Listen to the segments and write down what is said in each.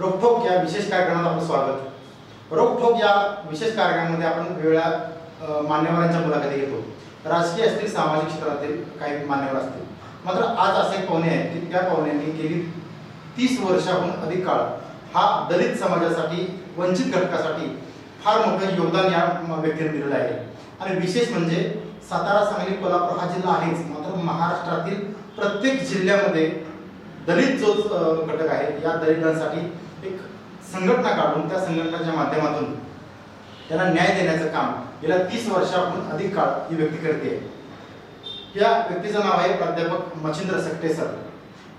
रोखोक या विशेष कार्यक्रमात आपलं स्वागत. रोखोक या विशेष कार्यक्रमामध्ये आपण वेगवेगळ्या मान्यवरांच्या मुलाखती घेतो. राजकीय असतील सामाजिक क्षेत्रातील काही मान्यवर असतील. मात्र आज असे पाहुणे आहेत की त्या पाहुण्यांनी गेली तीस वर्षाहून अधिक काळ हा दलित समाजासाठी वंचित घटकासाठी फार मोठं योगदान या व्यक्तीने दिलेलं आहे. आणि विशेष म्हणजे सातारा सांगली कोल्हापूर हा जिल्हा आहेच. मात्र महाराष्ट्रातील प्रत्येक जिल्ह्यामध्ये दलित जो घटक आहे या दलितांसाठी संघटना काढून त्या संघटनाच्या माध्यमातून त्यांना न्याय देण्याचं काम गेल्या तीस वर्षाहून अधिक काळ ही व्यक्ती करते. या व्यक्तीचं नाव आहे प्राध्यापक मच्छिंद्र सकटे सर.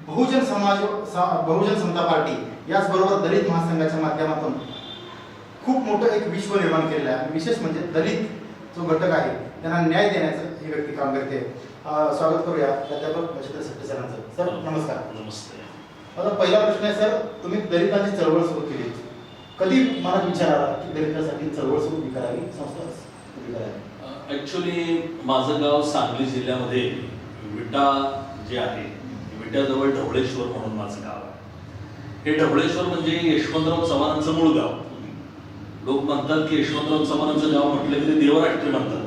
बहुजन समाज सा- बहुजन समता पार्टी याचबरोबर दलित महासंघाच्या माध्यमातून खूप मोठं एक विश्व निर्माण केलेलं आहे. विशेष म्हणजे दलित जो घटक आहे त्यांना न्याय देण्याचं ही व्यक्ती काम करते. स्वागत करूया प्राध्यापक मच्छिंद्र सकटे सरांचं. सर नमस्कार. नमस्ते. आता पहिला प्रश्न आहे सर तुम्ही दलितांची चळवळ सुरू केली. कधी मला विचार आला की दलितांसाठी चळवळ सुरू करावी संस्था करावी? ऍक्च्युली माझं गाव सांगली जिल्ह्यामध्ये विटा जे आहे विट्याजवळ ढवळेश्वर म्हणून माझं गाव आहे. हे ढवळेश्वर म्हणजे यशवंतराव चव्हाणांचं मूळ गाव. लोक म्हणतात की यशवंतराव चव्हाणांचं गाव म्हटलं की ते देवराष्ट्र म्हणतात.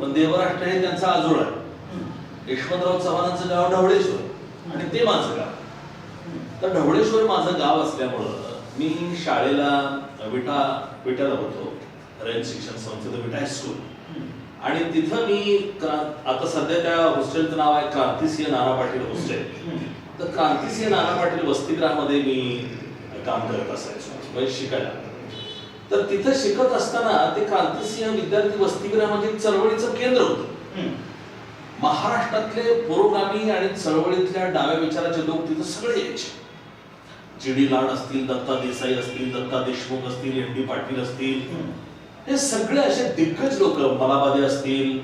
पण देवराष्ट्र हे त्यांचा आजोळ आहे. यशवंतराव चव्हाणांचं गाव ढवळेश्वर आणि ते माझं गाव तर ढवळेश्वर माझं गाव असल्यामुळं मी शाळेला विटा विट्याला होतो. रयत शिक्षण संस्थेचं विटा हायस्कूल आणि तिथं मी आता सध्या त्या हॉस्टेलचं नाव आहे क्रांतिसिंह नाना पाटील हॉस्टेल. तर क्रांतिसिंह नाना पाटील वसतिगृहामध्ये मी काम करत असायचो म्हणजे शिकायला. तर तिथं शिकत असताना ते क्रांतिसिंह विद्यार्थी वसतिगृह म्हणजे चळवळीचं केंद्र होतं. महाराष्ट्रातले पुरोगामी आणि चळवळीतल्या डाव्या विचाराचे लोक तिथं सगळे यायचे. जी डी लाड असतील दत्ता देसाई असतील दत्ता देशमुख असतील एन डी पाटील असतील हे सगळे असे दिग्गज लोक मलाबादे असतील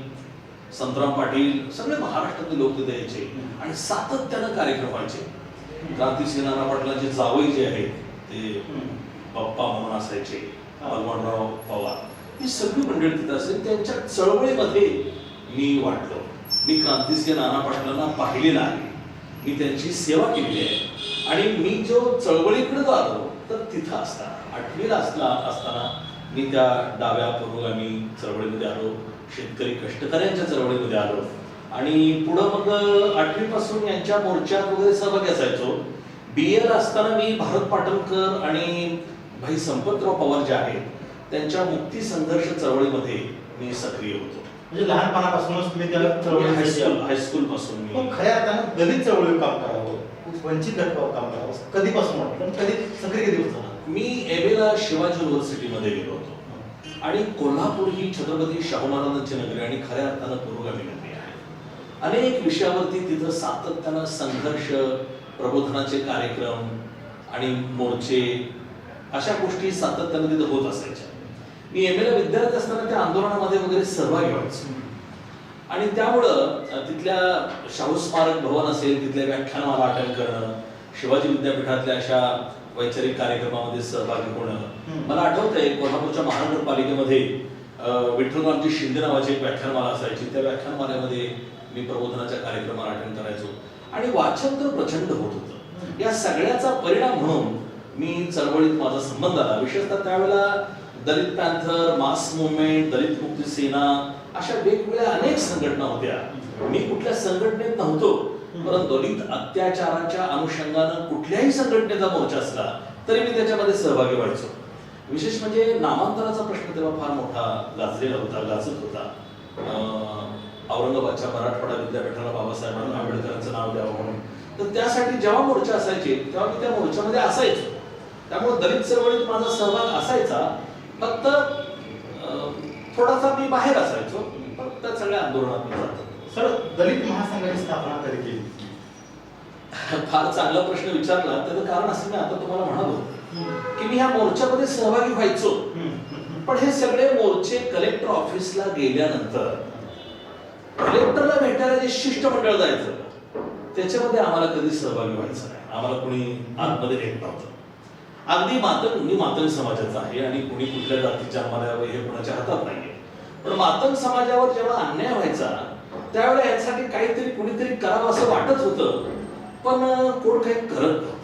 संतराम पाटील सगळे महाराष्ट्रातले लोक तिथे यायचे आणि सातत्यानं कार्यक्रम व्हायचे. क्रांती नाना पाटलांचे जावई जे आहेत ते पप्पा म्हणून असायचे भगवानराव पवार. ही सगळी मंडळी तिथे असेल त्यांच्या चळवळीमध्ये मी वाटलो. मी क्रांतीसिंह नाना पाटलांना पाहिलेलं आहे. मी त्यांची सेवा केलेली आहे. आणि मी जो चळवळीकडे जो आलो तर तिथं असताना आठवीला असला असताना मी त्या डाव्या पुरोगामी चळवळीमध्ये आलो. शेतकरी कष्टकऱ्यांच्या चळवळीमध्ये आलो. आणि पुढं मग आठवीपासून यांच्या मोर्चात वगैरे सहभागी असायचो. बी एला असताना मी भारत पाटणकर आणि भाई संपतराव पवार जे आहेत त्यांच्या मुक्ती संघर्ष चळवळीमध्ये मी सक्रिय होतो. म्हणजे लहानपणापासूनच तुम्ही त्या चळवळीसाठी हायस्कूल पासून पण मी खऱ्या अर्थानं दलित चळवळीवर काम करावं वंचित घटकावर काम करावं कधीपासून वाटलं कधी सक्रिय कधी होतं मी एबेला शिवाजी युनिव्हर्सिटीमध्ये गेलो होतो. आणि कोल्हापूर ही छत्रपती शाहू महाराजांची नगरी आणि खऱ्या अर्थानं पुरोगामी नगरी आहे. अनेक विषयावरती तिथं सातत्यानं संघर्ष प्रबोधनाचे कार्यक्रम आणि मोर्चे अशा गोष्टी सातत्यानं तिथं होत असायच्या. मी एम एला विद्यार्थी असताना त्या आंदोलनामध्ये वगैरे सहभागी व्हायचो. आणि त्यामुळं तिथल्या शाहू स्मारक भवन असेल तिथल्या व्याख्यानमाला अटेंड करणं शिवाजी विद्यापीठातल्या अशा वैचारिक कार्यक्रमामध्ये सहभागी होणं. मला आठवतंय कोल्हापूरच्या महानगरपालिकेमध्ये विठ्ठलरामजी शिंदे नावाची एक व्याख्यानमाला असायची. त्या व्याख्यानमालेमध्ये मी प्रबोधनाच्या कार्यक्रमाला अटेंड करायचो. आणि वाचन तर प्रचंड होत होतं. या सगळ्याचा परिणाम म्हणून मी चळवळीत माझा संबंध आला. विशेषतः त्यावेळेला दलित पॅन्थर मास मुवमेंट दलित मुक्ती सेना अशा वेगवेगळ्या अनेक संघटना होत्या. मी कुठल्या संघटनेत नव्हतो परंतु दलित अत्याचाराच्या अनुषंगानं कुठल्याही संघटनेचा मोर्चा असला तरी मी त्याच्यामध्ये सहभागी व्हायचो. विशेष म्हणजे नामांतराचा प्रश्न तेव्हा फार मोठा गाजलेला होता गाजत होता. औरंगाबादच्या मराठवाडा विद्यापीठाला बाबासाहेबांना आंबेडकरांचं नाव द्यावं म्हणून. तर त्यासाठी जेव्हा मोर्चा असायचे तेव्हा मी त्या मोर्चामध्ये असायचो. त्यामुळे दलित चळवळीत माझा सहभाग असायचा. फक्त थोडासा मी बाहेर असायचो त्या सगळ्या आंदोलनात. सर दलित महासंघाची स्थापना कधी केली? फार चांगला प्रश्न विचारला त्याचं कारण असं मी आता तुम्हाला म्हणालो की मी ह्या मोर्चामध्ये सहभागी व्हायचो. पण हे सगळे मोर्चे कलेक्टर ऑफिसला गेल्यानंतर कलेक्टरला भेटायला जे शिष्टमंडळ जायचं त्याच्यामध्ये आम्हाला कधी सहभागी व्हायचं नाही. आम्हाला कुणी आतमध्ये घेत नव्हतं. अगदी मातंग मी मातंग समाजाचा आहे आणि कुणी कुठल्या जातीच्या आम्हाला हे कोणाच्या हातात नाहीये. पण मातंग समाजावर जेव्हा अन्याय व्हायचा त्यावेळेला यासाठी काहीतरी कुणीतरी करावं असं वाटत होतं पण कोण काही करत नव्हतं.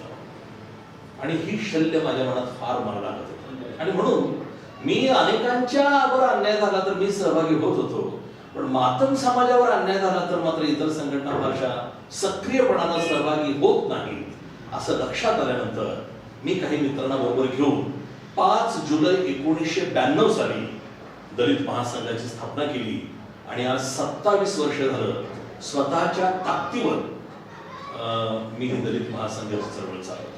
आणि ही शल्य माझ्या मनात फार मला लागत होतं. आणि म्हणून मी अनेकांच्या वर अन्याय झाला तर मी सहभागी होत होतो. पण मातंग समाजावर अन्याय झाला तर मात्र इतर संघटना फारशा सक्रियपणानं सहभागी होत नाही असं लक्षात आल्यानंतर मी काही मित्रांना बरोबर घेऊन पाच जुलै एकोणीसशे ब्याण्णव साली दलित महासंघाची स्थापना केली. आणि आज सत्तावीस वर्ष झालं स्वतःच्या ताकदीवर मी ही दलित महासंघाची चळवळ चालवतो.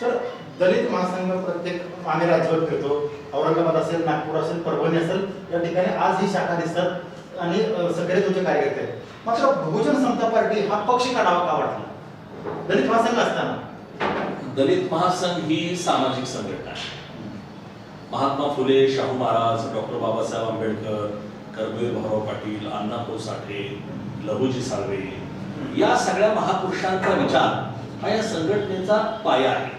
सर दलित महासंघ प्रत्येक आम्ही राज्यभर फिरतो औरंगाबाद असेल नागपूर असेल परभणी असेल या ठिकाणी आज ही शाखा दिसतात आणि सगळे तुमचे कार्यकर्ते मात्र बहुजन समता पार्टी हा पक्ष काढावा का वाटला? दलित महासंघ असताना. दलित महासंघ ही सामाजिक संघटना आहे. महात्मा फुले शाहू महाराज डॉक्टर बाबासाहेब आंबेडकर कर्मवीर भाऊराव पाटील अण्णाभाऊ साठे लघुजी साळवे या सगळ्या महापुरुषांचा विचार हा या संघटनेचा पाया आहे.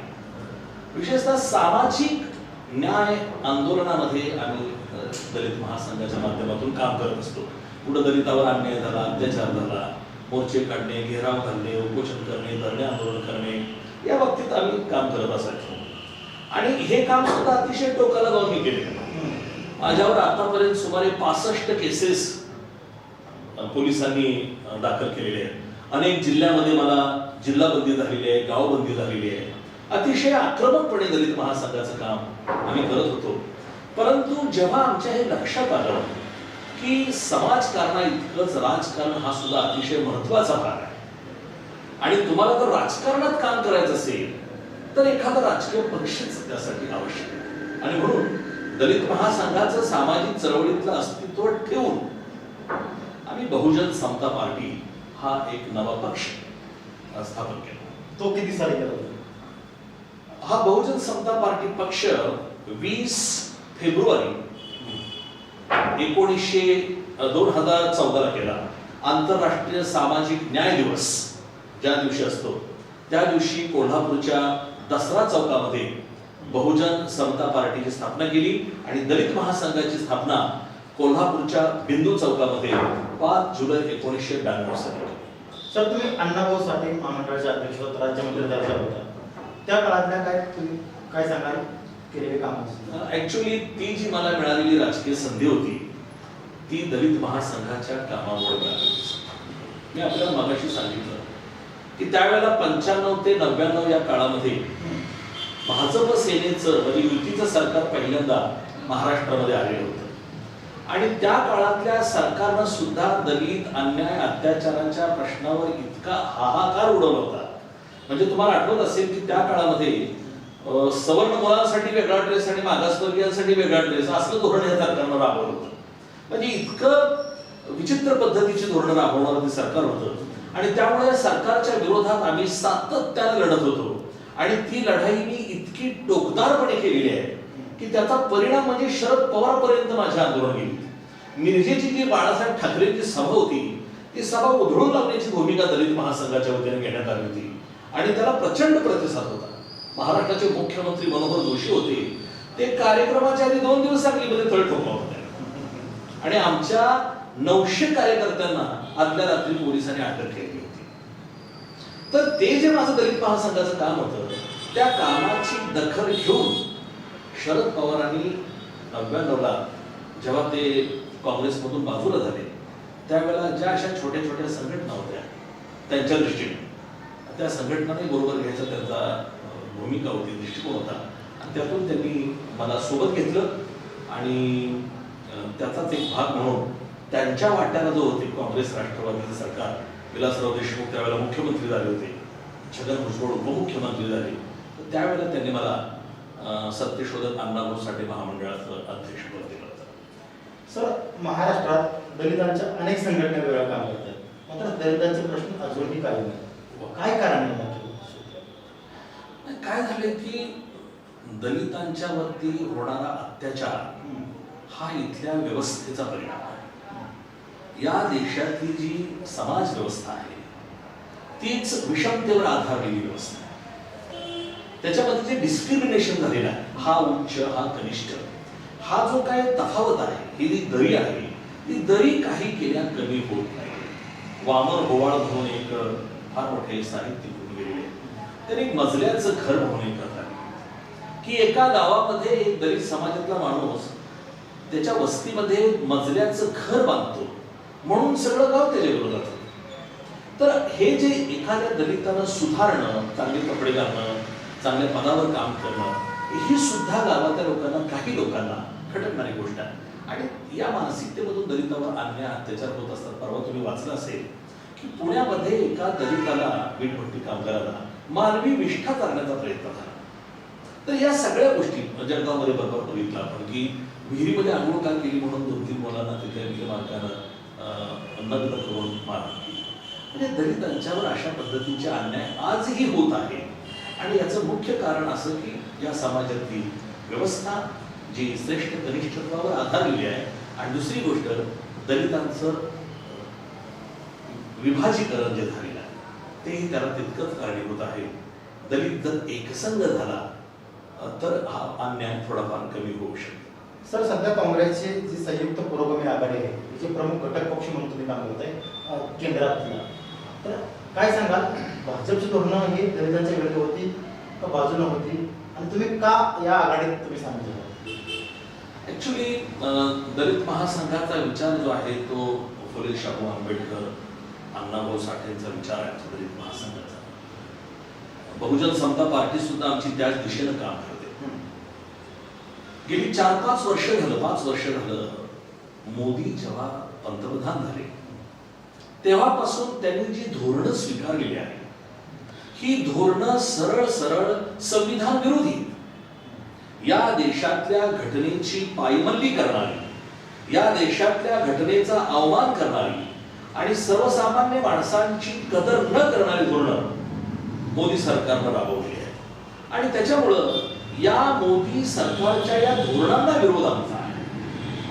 विशेषतः सामाजिक न्याय आंदोलनामध्ये आम्ही दलित महासंघाच्या माध्यमातून काम करत असतो. कुठं दलितावर अन्याय झाला अत्याचार झाला मोर्चे काढणे घेराव घालणे उपोषण करणे धरणे आंदोलन करणे या बाबतीत आम्ही काम करत असायचो. आणि हे काम सुद्धा अतिशय टोकाला जाऊन मी केले. माझ्यावर आतापर्यंत सुमारे पासष्ट केसेस पोलिसांनी दाखल केलेले आहेत. अनेक जिल्ह्यामध्ये मला जिल्हाबंदी झालेली आहे गावबंदी झालेली आहे. अतिशय आक्रमकपणे दलित महासंघाचं काम आम्ही करत होतो. परंतु जेव्हा आमच्या हे लक्षात आलं की समाजकारणा इतकंच राजकारण हा सुद्धा अतिशय महत्त्वाचा भाग आहे आणि तुम्हाला जर राजकारणात काम करायचं असेल तर एखादा राजकीय पक्षच त्यासाठी आवश्यक आहे. आणि म्हणून दलित महासंघाचं सामाजिक चळवळीतलं अस्तित्व ठेवून आम्ही बहुजन समता पार्टी हा एक नवा पक्ष स्थापन केला. तो किती साली केला? हा बहुजन समता पार्टी पक्ष वीस फेब्रुवारी एकोणीसशे दोन हजार चौदाला केला. आंतरराष्ट्रीय सामाजिक न्याय दिवस. ज्या दिवशी असतो त्या दिवशी कोल्हापूरच्या दसरा चौकामध्ये बहुजन समता पार्टीची स्थापना केली आणि दलित महासंघाची स्थापना कोल्हापूरच्या बिंदू चौकामध्ये पाच जुलै एकोणीसशे ब्याण्णव साली. सर तुम्ही अण्णाभाऊ साठे महामंडळाचे अध्यक्ष होता राज्यमंत्री दर्जा होता त्या काळातल्या काय तुम्ही काय सांगाल केलेले काम ऍक्च्युली ती जी मला मिळालेली राजकीय संधी होती ती दलित महासंघाच्या कामामुळे मिळालेली संधी. मी आपल्याला मगाशी सांगितलं की त्यावेळेला पंच्याण्णव ते नव्याण्णव या काळामध्ये भाजप सेनेचं म्हणजे युतीचं सरकार पहिल्यांदा महाराष्ट्रामध्ये आलेलं होतं. आणि त्या काळातल्या सरकारनं सुद्धा दलित अन्याय अत्याचारांच्या प्रश्नावर इतका हाहाकार उडवला. होता म्हणजे तुम्हाला आठवत असेल की त्या काळामध्ये सवर्ण मुलांसाठी वेगळा ड्रेस आणि मागासवर्गीयांसाठी वेगळा ड्रेस असलं धोरण या सरकारनं राबवलं होतं. म्हणजे इतकं विचित्र पद्धतीची धोरणं राबवणारं ते सरकार होतं. आणि त्यामुळे सरकारच्या विरोधात आम्ही सातत्याने लढत होतो. आणि ती लढाई मी इतकी टोकदारपणे केलेली आहे की त्याचा परिणाम म्हणजे शरद पवारपर्यंत माझे आंदोलन गेली. मिरजेची जी बाळासाहेब ठाकरेंची सभा होती ती सभा उधळून लावण्याची भूमिका दलित महासंघाच्या वतीने घेण्यात आली होती. आणि त्याला प्रचंड प्रतिसाद होता. महाराष्ट्राचे मुख्यमंत्री मनोहर जोशी होते. ते कार्यक्रमाच्या आधी दोन दिवस सांगलीमध्ये तळ ठोकला होता. आणि आमच्या नऊशे कार्यकर्त्यांना आदल्या रात्री पोलिसांनी अटक केली होती. तर ते जे माझं दलित महासंघाचं काम होतं त्या कामाची दखल घेऊन शरद पवारांनी नव्याण्णवला जेव्हा ते काँग्रेसमधून बाजूला झाले त्यावेळेला ज्या अशा छोट्या छोट्या संघटना होत्या त्यांच्या दृष्टीने. त्या संघटनाने बरोबर घ्यायचा त्यांचा भूमिका होती दृष्टिकोन होता. आणि त्यातून त्यांनी मला सोबत घेतलं आणि त्याचाच एक भाग म्हणून त्यांच्या वाट्याला जो होते काँग्रेस राष्ट्रवादीचं सरकार विलासराव देशमुख त्यावेळेला मुख्यमंत्री झाले होते छगन भुजबळ उपमुख्यमंत्री झाले. तर त्यावेळेला त्यांनी मला सत्यशोधक अण्णाभाऊ साठे महामंडळाचं अध्यक्षपद दिलं होतं. सर महाराष्ट्रात दलितांच्या अनेक संघटना वेगळं काम करतात. मात्र दलितांचे प्रश्न अजूनही काही नाही काय कारण? काय झालंय की दलितांच्या वरती होणारा अत्याचार. हा इथल्या व्यवस्थेचा परिणाम आहे. या देशातली जी समाज व्यवस्था आहे तीच विषमतेवर आधारलेली व्यवस्था आहे. त्याच्यामध्ये जे डिस्क्रिमिनेशन झालेलं आहे हा उच्च हा कनिष्ठ हा जो काय तफावत आहे ही जी दरी आहे ती दरी काही केल्या कमी होत नाही. वामन होवाळ म्हणून एक फार मोठे साहित्य होऊन गेलेले त्यांनी मजल्याचं घर म्हणून एक करतात. की एका गावामध्ये एक दलित समाजातला माणूस त्याच्या वस्तीमध्ये मजल्याचं घर बांधतो. म्हणून सगळं गाव त्याच्या विरोधात तर हे जे एखाद्या दलितानं सुधारणं चांगले कपडे घालणं चांगल्या पदावर काम करणं ही सुद्धा गावातल्या लोकांना काही लोकांना खटकणारी गोष्ट आहे. आणि या मानसिकतेमधून दलितावर अन्याय अत्याचार होत असतात. परवा तुम्ही वाचलं असेल की पुण्यामध्ये एका दलिताला वीटभट्टी कामगाराला मानवी विष्ठा करण्याचा प्रयत्न झाला. तर या सगळ्या गोष्टी जळगावमध्ये बरोबर बघितलं आपण की विहिरीमध्ये आंघोळ का केली म्हणून दोन तीन मुलांना तिथे विहिरी मालकानं नग्न करून मारहाण केली म्हणजे दलितांच्यावर अशा पद्धतीचे अन्याय आजही होत आहे. आणि याचं मुख्य कारण असं की या समाजातील व्यवस्था जी श्रेष्ठ कनिष्ठत्वावर आधारलेली आहे. आणि दुसरी गोष्ट दलितांचं विभाजीकरण जे झालेलं आहे तेही त्याला तितकंच कारणीभूत आहे. दलित जर एकसंघ झाला तर हा अन्याय थोडाफार कमी होऊ शकतो. सर सध्या काँग्रेसची जी संयुक्त पुरोगामी आघाडी आहे तिचे प्रमुख घटक पक्ष म्हणून तुम्ही काम करताय अं, केंद्रातला तर काय सांगाल? भाजपची धोरणं ही दलितांच्या विरुद्ध होती का बाजूला होती? आणि तुम्ही का या आघाडीत तुम्ही सांगितलं ऍक्च्युली दलित महासंघाचा विचार जो आहे तो फुले शाहू आंबेडकर अण्णाभाऊ साठेंचा विचार आहे दलित महासंघाचा. बहुजन समता पार्टी सुद्धा आमची त्याच दिशेनं काम करते. गेली चार पाच वर्ष झालं पाच वर्ष झालं मोदी जेव्हा पंतप्रधान झाले तेव्हापासून त्यांनी जी धोरणं स्वीकारलेली आहे ही धोरणं सरळ सरळ संविधान विरोधी या देशातल्या घटनेची पायमल्ली करणारी या देशातल्या घटनेचा अवमान करणारी आणि सर्वसामान्य माणसांची कदर न करणारी धोरणं मोदी सरकारनं राबवली आहे आणि त्याच्यामुळं या मोदी सरकारच्या या धोरणांना विरोध आमचा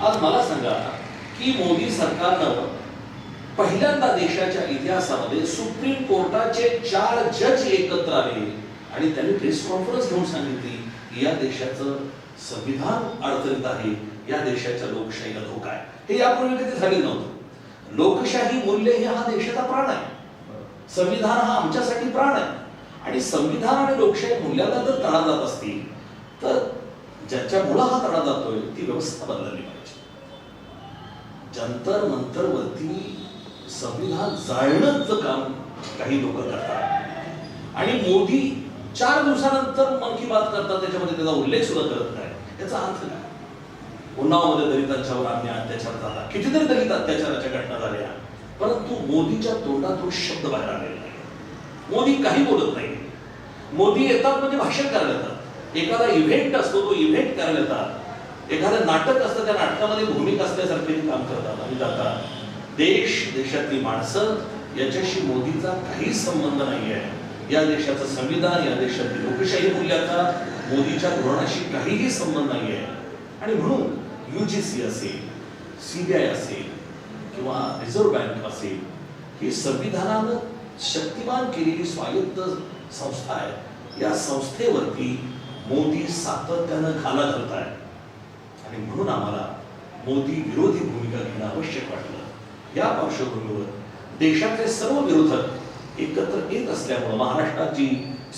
आज मला सांगा की मोदी सरकारनं पहिल्यांदा देशाच्या इतिहासामध्ये सुप्रीम कोर्टाचे चार जज एकत्र आले आणि त्यांनी प्रेस कॉन्फरन्स घेऊन सांगितली की या देशाचं संविधान अडचणीत आहे या देशाच्या लोकशाहीला धोका आहे. हे यापूर्वी कधी झाले नव्हतं. लोकशाही मूल्य हे हा देशाचा प्राण आहे. संविधान हा आमच्यासाठी प्राण आहे. आणि संविधान आणि लोकशाही मूल्याला जर तडा जात असतील तर ज्याच्यामुळं हा तडा जातोय ती व्यवस्था बदलली जंतर मंतर वरती संविधान जाळणंच काम काही लोक करतात. आणि मोदी चार दिवसानंतर मन की बात करतात त्याच्यामध्ये त्याचा उल्लेख सुद्धा करत नाही त्याचा अर्थ काय? उन्नावमध्ये दलितांच्यावर अन्याय अत्याचार झाला. कितीतरी दलित अत्याचाराच्या घटना झाल्या. परंतु मोदीच्या तोंडातून शब्द बाहेर आलेला नाही मोदी काही बोलत नाही मोदी येतात म्हणजे भाषण करायला येतात. एखादा इव्हेंट असतो तो इव्हेंट करायला येतात. एखादं नाटक असतं त्या नाटकामध्ये भूमिका असल्यासारखे ते काम करतात आणि जातात. देश देशातली माणसं याच्याशी मोदीचा काही संबंध नाही आहे या देशाचं संविधान या देशातील लोकशाही मूल्याचा मोदीच्या धोरणाशी काहीही संबंध नाही आहे आणि म्हणून युजीसी असेल सीबीआय असेल किंवा रिझर्व्ह बँक असेल ही संविधानानं शक्तिमान केलेली स्वायत्त संस्था आहे. या संस्थेवरती मोदी सातत्यानं घाला घालत आहे आणि म्हणून आम्हाला मोदी विरोधी भूमिका घेणं आवश्यक वाटलं. या पार्श्वभूमीवर देशातले सर्व विरोधक एकत्र येत असल्यामुळं महाराष्ट्रात जी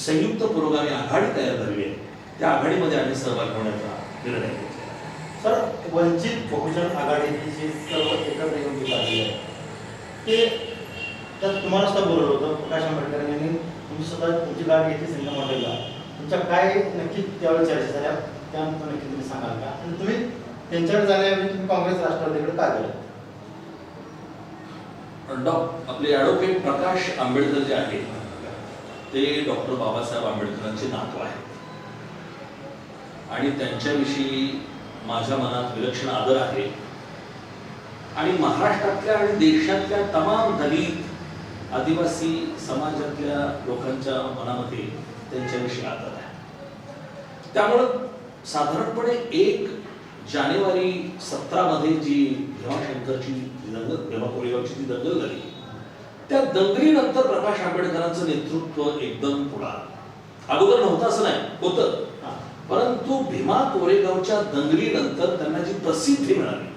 संयुक्त पुरोगामी आघाडी तयार झाली आहे त्या आघाडीमध्ये आम्ही सहभाग होण्याचा निर्णय घेतला सर वंचित बहुजन आघाडीची जी सर्व एकत्र येऊन जी आहे ते त्यात तुम्हाला सुद्धा बोलवलं होतं प्रकाश आंबेडकर यांनी तुम्ही स्वतः तुमची गाडी घेतली संघ मॉडेलला तुमच्या काय नक्की त्यावेळी चर्चा झाल्या? त्या नक्की तुम्ही सांगाल का? आणि तुम्ही त्यांच्याकडे जाण्याऐवजी तुम्ही म्हणजे काँग्रेस राष्ट्रवादीकडे का गेला डॉ आपले ॲडव्होकेट प्रकाश आंबेडकर जे आहेत ते डॉक्टर बाबासाहेब आंबेडकरांचे नातू आहेत. आणि त्यांच्याविषयी माझ्या मनात विलक्षण आदर आहे. आणि महाराष्ट्रातल्या आणि देशातल्या तमाम दलित आदिवासी समाजातल्या लोकांच्या मनामध्ये त्यांच्याविषयी आदर आहे. त्यामुळं साधारणपणे एक जानेवारी सतरामध्ये जी भीमाशंकरची दंगल भीमा कोरेगावची जी दंगल झाली त्या दंगलीनंतर प्रकाश आंबेडकरांचं नेतृत्व एकदम पुढे अगोदर नव्हतं असं नाही होतं. परंतु भीमा कोरेगावच्या दंगलीनंतर त्यांना जी प्रसिद्धी मिळाली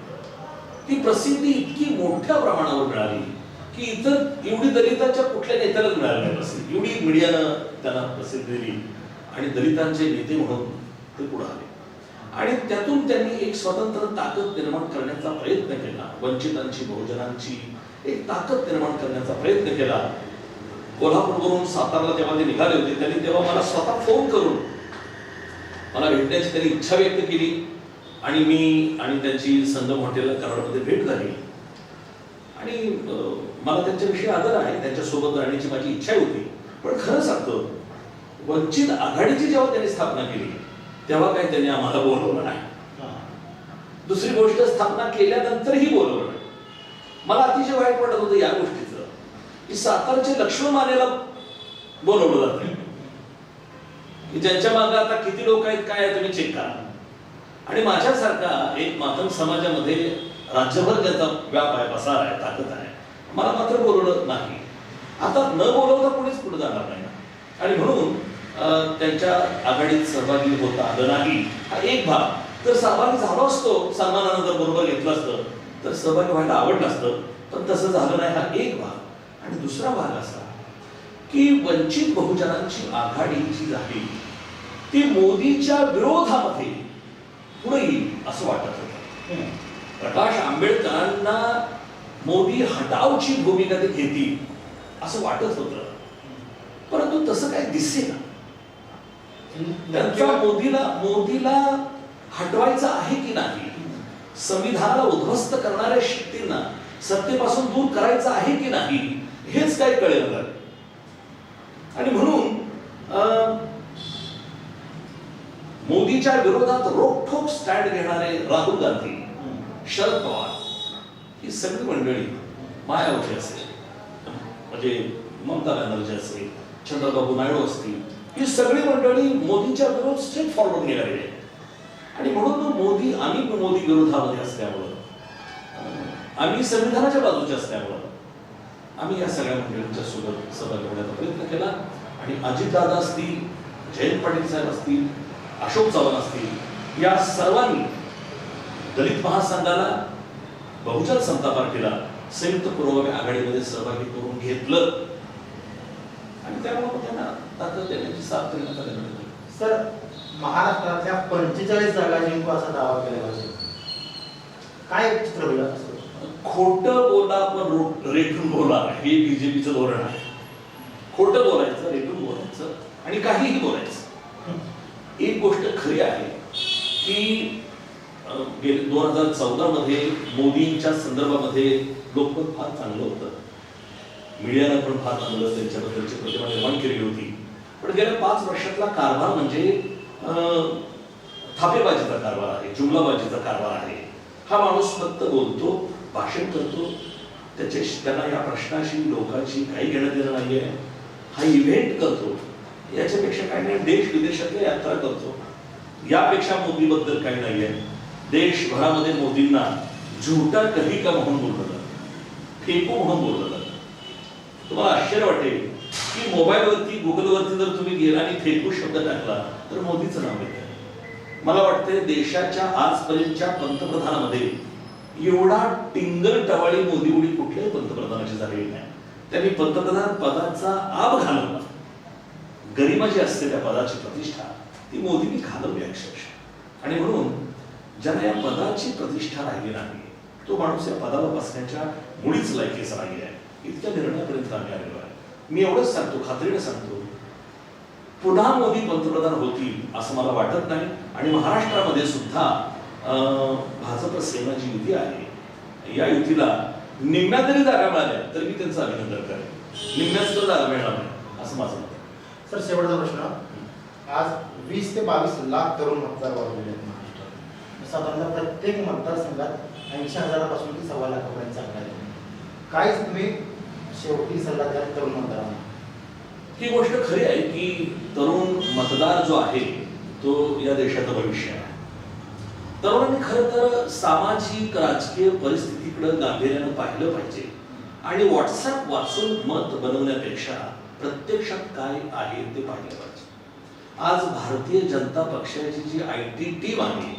ती प्रसिद्धी इतकी मोठ्या प्रमाणावर मिळाली की इतर एवढी दलितांच्या कुठल्या नेत्याला मिळाली नाही प्रसिद्धी. एवढी मीडियानं त्यांना प्रसिद्धी दिली. आणि दलितांचे नेते म्हणून ते पुढे आले. आणि त्यातून त्यांनी एक स्वतंत्र ताकद निर्माण करण्याचा प्रयत्न केला. वंचितांची बहुजनांची एक ताकद निर्माण करण्याचा प्रयत्न केला. कोल्हापूरवरून सातारला जेव्हा ते निघाले होते त्यांनी तेव्हा मला स्वतः फोन करून मला भेटण्याची त्यांनी इच्छा व्यक्त केली. आणि मी आणि त्यांची संगम हॉटेलला कराडमध्ये भेट झाली. आणि मला त्यांच्याविषयी आदर आहे. त्यांच्यासोबत राहण्याची माझी इच्छा होती. पण खरं सांगतो वंचित आघाडीची जेव्हा त्यांनी स्थापना केली तेव्हा काही त्यांनी आम्हाला बोलवलं नाही. दुसरी गोष्ट स्थापना केल्यानंतरही बोलवलं नाही. मला अतिशय वाईट वाटत होतं या गोष्टीचं की सातारचे लक्ष्मण मानेला बोलवलं जात नाही. की ज्यांच्या मागे आता किती लोक आहेत काय आहे तुम्ही चेक करा. आणि माझ्यासारखा एक मातंग समाजामध्ये राज्यभर त्याचा व्याप आहे पसार आहे ताकद आहे. मला मात्र बोलवलं नाही. आता न बोलवता कोणीच पुढे जाणार नाही. आणि म्हणून त्यांच्या आघाडीत सहभागी होता आलं नाही. हा एक भाग. जर सहभागी झालो असतो सन्मानानं जर बरोबर घेतलं असतं तर सहभागी व्हायला आवडलं असतं. पण तसं झालं नाही हा एक भाग. आणि दुसरा भाग असा की वंचित बहुजनांची आघाडी जी झाली ती मोदीच्या विरोधामध्ये पुढे येईल असं वाटत होतं. प्रकाश आंबेडकरांना मोदी हटावची भूमिका ते घेतील असं वाटत होतं. परंतु तसं काही दिसे ना. त्यांचा मोदीला मोदीला हटवायचं आहे की नाही? संविधानाला उद्ध्वस्त करणाऱ्या शक्तींना सत्तेपासून दूर करायचं आहे की नाही? हेच काही कळेल आणि म्हणून अं, मोदीच्या विरोधात रोखोक स्टँड घेणारे राहुल गांधी शरद पवार ही सगळी मंडळी मायावती असेल म्हणजे ममता बॅनर्जी असेल चंद्रबाबू नायडू असतील ही सगळी मंडळी मोदीच्या विरोध स्ट्रेट फॉरवर्ड निघालेली आहे आणि म्हणून मोदी आम्ही मोदी विरोधामध्ये असल्यामुळं आम्ही संविधानाच्या बाजूचे असल्यामुळं आम्ही या सगळ्या मंडळींच्या सोबत सहभागी होण्याचा प्रयत्न केला. आणि अजितदादा असतील जयंत पाटील साहेब असतील अशोक चव्हाण असतील या सर्वांनी दलित महासंघाला बहुजन समता पार्टीला संयुक्त पुरोगामी आघाडीमध्ये सहभागी करून घेतलं. आणि त्यामुळे त्यांना ताकद देण्याची साथ घेतला. सर महाराष्ट्रातल्या पंचेचाळीस जागा जिंकू असा दावा केला पाहिजे काय चित्र होईल असं? खोटं बोला पण रेटून बोला. हे बीजेपीचं धोरण आहे. खोटं बोलायचं रेटून बोलायचं आणि काहीही बोलायचं. एक गोष्ट खरी आहे की गेले दोन हजार चौदा मध्ये मोदींच्या संदर्भामध्ये लोकमत फार चांगलं होतं. मीडियानं पण फार चांगलं त्यांच्याबद्दलची प्रतिमा निर्माण केली होती. पण गेल्या पाच वर्षातला कारभार म्हणजे थापेबाजीचा कारभार आहे जुमलाबाजीचा कारभार आहे. हा माणूस फक्त बोलतो भाषण करतो त्याच्या त्यांना या प्रश्नाशी लोकांशी काही घेणं देणं आहे हा इव्हेंट करतो. याच्यापेक्षा काही नाही देश विदेशातल्या यात्रा करतो. यापेक्षा मोदीबद्दल काही नाही आहे देशभरामध्ये मोदींना झुटा कधी का म्हणून बोललं फेकू म्हणून बोललं तुम्हाला आश्चर्य वाटेल की मोबाईलवरती गुगलवरती जर तुम्ही गेला आणि फेकू शब्द टाकला तर मोदीचं नाव येतं मला वाटतंय देशाच्या आजपर्यंतच्या पंतप्रधानामध्ये एवढा टिंगल टवाळी मोदी उडी कुठल्याही पंतप्रधानाची झालेली नाही. त्यांनी पंतप्रधान पदाचा आब घालवला. गरिमा जी असते त्या पदाची प्रतिष्ठा ती मोदींनी घालवली अक्षरशः. आणि म्हणून ज्यांना या पदाची प्रतिष्ठा राहिली नाही तो माणूस या पदाला बसण्याच्या मुळीच लायकीचा नाही आहे इतक्या निर्णयापर्यंत आम्ही आलेलो आहे. मी एवढंच सांगतो खात्रीने सांगतो. पुन्हा मोदी पंतप्रधान होतील असं मला वाटत नाही. आणि महाराष्ट्रामध्ये सुद्धा भाजप सेना जी युती आहे. या युतीला निम्म्या जरी जागा मिळाल्या तर मी त्यांचं अभिनंदन करेन. निम्म्याच तर जागा मिळणार नाही असं माझं मत सर शेवटचा प्रश्न. आज वीस ते बावीस लाख तरुण मतदार वाढलेले आहेत महाराष्ट्रात. साधारणतः प्रत्येक मतदारसंघात ऐंशी हजारापासून ते सव्वा लाखापर्यंत चालणार आहे काहीच तुम्ही शेवटी सल्ला तरुण मतदारांना ही गोष्ट खरी आहे की तरुण मतदार जो आहे तो या देशाचं भविष्य आहे. तरुणांनी खरं तर सामाजिक राजकीय परिस्थितीकडे गांभीर्यानं पाहिलं पाहिजे. आणि व्हॉट्सअप वाचून मत बनवण्यापेक्षा प्रत्यक्षात काय आहे ते पाहिलं पाहिजे. आज भारतीय जनता पक्षाची जी आय टी टीम आहे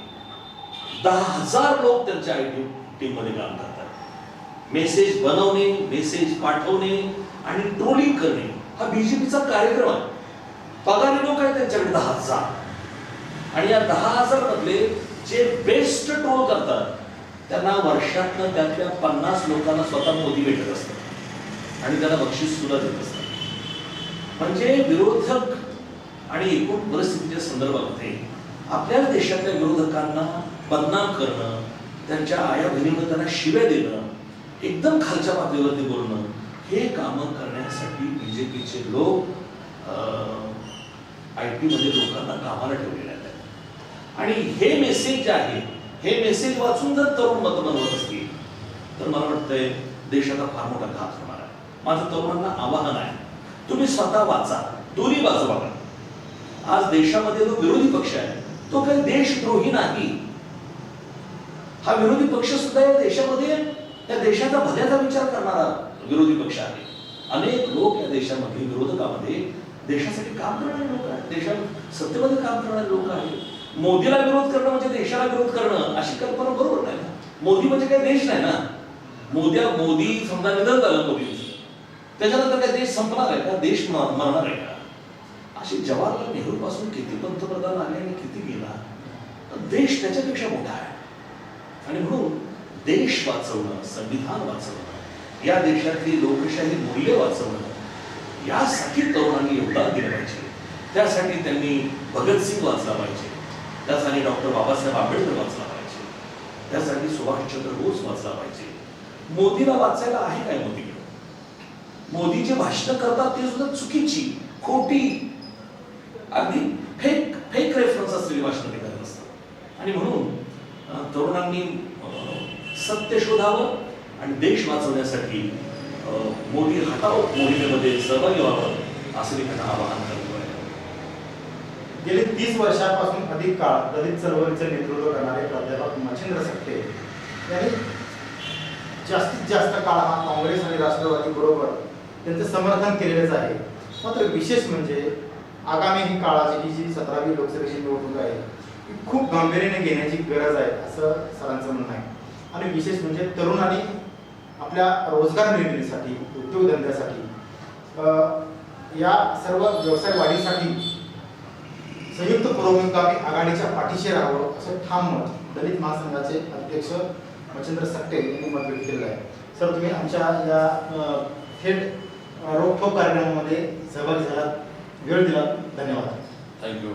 दहा हजार लोक त्यांच्या आय टी टीममध्ये काम करतात. मेसेज बनवणे मेसेज पाठवणे आणि ट्रोलिंग करणे हा बीजेपीचा कार्यक्रम आहे. पगारी लोक आहेत त्यांच्याकडे दहा हजार. आणि या दहा हजार मधले जे बेस्ट ट्रोल करतात त्यांना वर्षातनं त्यातल्या पन्नास लोकांना स्वतः मोदी भेटत असतात. आणि त्यांना बक्षीस सुद्धा देत असतात. म्हणजे विरोधक आणि एकूण परिस्थितीच्या संदर्भामध्ये आपल्या देशातल्या विरोधकांना बदनाम करणं त्यांच्या आया बहिणींना त्यांना शिव्या देणं एकदम खालच्या पातळीवरती बोलणं हे कामं करण्यासाठी बीजेपीचे लोक आय टी मध्ये लोकांना कामाला ठेवलेले आहेत. आणि हे मेसेज जे आहे हे मेसेज वाचून जर तरुण मत बनवत असतील तर मला वाटतंय देशाचा फार मोठा घात होणार आहे. माझं तरुणांना आवाहन आहे तुम्ही स्वतः वाचा दोन्ही बाजू बघा. आज देशामध्ये जो विरोधी पक्ष आहे तो काही देशद्रोही नाही. हा विरोधी पक्ष सुद्धा या देशामध्ये या देशाचा भल्याचा विचार करणारा विरोधी पक्ष आहे. अनेक लोक या देशामध्ये विरोधकामध्ये देशासाठी काम करणारे लोक आहेत. देशात सत्तेमध्ये काम करणारे लोक आहेत. मोदीला विरोध करणं म्हणजे देशाला विरोध करणं अशी कल्पना बरोबर नाही ना? मोदी म्हणजे काही देश नाही ना? मोदी मोदी समजा निधन झालं मोदींचं. त्याच्यानंतर काय देश संपणार आहे का? देश मरणार आहे का? असे जवाहरलाल नेहरू पासून किती पंतप्रधान आले आणि किती गेला? देश त्याच्यापेक्षा मोठा आहे. आणि म्हणून देश वाचवणं संविधान वाचवणं या देशातली लोकशाही मूल्य वाचवणं यासाठी तरुणांनी योगदान दिलं पाहिजे. त्यासाठी त्यांनी भगतसिंग वाचला पाहिजे. त्यासाठी डॉक्टर बाबासाहेब आंबेडकर वाचला पाहिजे. त्यासाठी सुभाषचंद्र बोस वाचला पाहिजे. मोदीला वाचायला आहे काय मोदीकडे मोदी? जे भाषण करतात ते सुद्धा चुकीची खोटी. अगदी फेक फेक रेफरन्स असलेली भाषण ते करत असतात. आणि म्हणून तरुणांनी सत्य शोधावं आणि देश वाचवण्यासाठी मोदी हटाव मोहिमेमध्ये सहभागी व्हावं असं मी त्यांना आवाहन करतो आहे. गेले तीस वर्षापासून अधिक काळ दलित चळवळीचं नेतृत्व करणारे प्राध्यापक मच्छिंद्र सकटे यांनी जास्तीत जास्त काळ हा काँग्रेस आणि राष्ट्रवादी बरोबर त्यांचं समर्थन केलेलंच आहे. मात्र विशेष म्हणजे आगामी ही काळाची ही जी सतरावी लोकसभेची निवडणूक आहे ही खूप गांभीर्याने घेण्याची गरज आहे असं सरांचं म्हणणं आहे. आणि विशेष म्हणजे तरुणांनी आपल्या रोजगार निर्मितीसाठी उद्योगधंद्यासाठी या सर्व व्यवसाय वाढीसाठी संयुक्त पुरोगामी आघाडीच्या पाठीशी राहावं असं ठाम मत दलित महासंघाचे अध्यक्ष मच्छिंद्र सकटे यांनी मत व्यक्त केलेलं आहे. सर तुम्ही आमच्या या थेट अ, रोखोक कार्यक्रमामध्ये सहभागी झालात. वेळ दिलात. धन्यवाद. थँक्यू